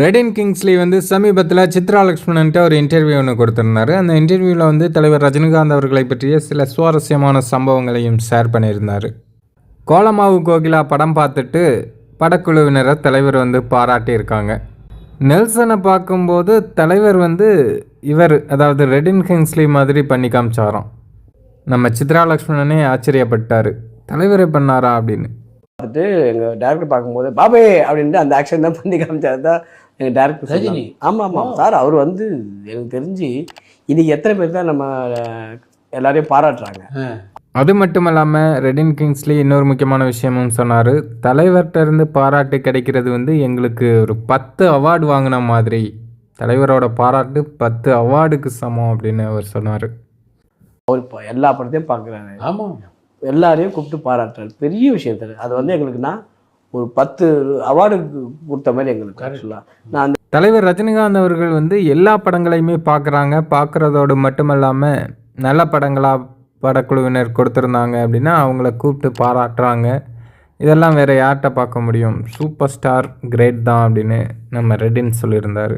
Redin Kingsley வந்து சமீபத்தில் சித்ரா லக்ஷ்மணன்ட்டு ஒரு இன்டர்வியூ ஒன்று கொடுத்துருந்தாரு. அந்த இன்டர்வியூவில் வந்து தலைவர் ரஜினிகாந்த் அவர்களை பற்றிய சில சுவாரஸ்யமான சம்பவங்களையும் ஷேர் பண்ணியிருந்தார். கோலமாவு கோகிலா படம் பார்த்துட்டு படக்குழுவினரை தலைவர் வந்து பாராட்டியிருக்காங்க. நெல்சனை பார்க்கும்போது தலைவர் வந்து இவர் அதாவது ரெடின் கிங்ஸ்லி மாதிரி பண்ணி காமிச்சாராம். நம்ம சித்ரா லக்ஷ்மணனே ஆச்சரியப்பட்டார். தலைவரே பண்ணாரா அப்படின்னு. பார்த்துட்டு எங்கள் டேரக்டர் பார்க்கும்போது பாபே! அப்படின்ட்டு அந்த ஆக்ஷன் தான் பண்ணி காமிச்சாரு. தான் எங்கள் டேரக்டர் ரஜினி? ஆமாம் ஆமாம் சார் அவர் வந்து எனக்கு தெரிஞ்சு இன்னைக்கு எத்தனை பேர் தான் நம்ம எல்லாரையும் பாராட்டுறாங்க. அது மட்டும் இல்லாமல் ரெடின் கிங்ஸ்லி இன்னொரு முக்கியமான விஷயமும் சொன்னார். தலைவர்கிட்ட இருந்து பாராட்டு கிடைக்கிறது வந்து எங்களுக்கு ஒரு பத்து அவார்டு வாங்கின மாதிரி. தலைவரோட பாராட்டு பத்து அவார்டுக்கு சமம் அப்படின்னு அவர் சொன்னார். அவர் எல்லா படத்தையும் பார்க்குறாரு. ஆமாம் எல்லாரையும் கூப்பிட்டு பாராட்டுறாரு. பெரிய விஷயம் தரு அது வந்து எங்களுக்குன்னா ஒரு பத்து அவார்டு கொடுத்த மாதிரி எங்களுக்கு ஆக்சுவலாக நான் அந்த தலைவர் ரஜினிகாந்த் அவர்கள் வந்து எல்லா படங்களையுமே பார்க்குறாங்க பார்க்குறதோடு மட்டுமல்லாமல் நல்ல படங்களாக படக்குழுவினர் கொடுத்துருந்தாங்க அப்படின்னா அவங்கள கூப்பிட்டு பாராட்டுறாங்க. இதெல்லாம் வேறு யார்கிட்ட பார்க்க முடியும்? சூப்பர் ஸ்டார் கிரேட் தான் அப்படின்னு நம்ம ரெட்டின் சொல்லியிருந்தார்.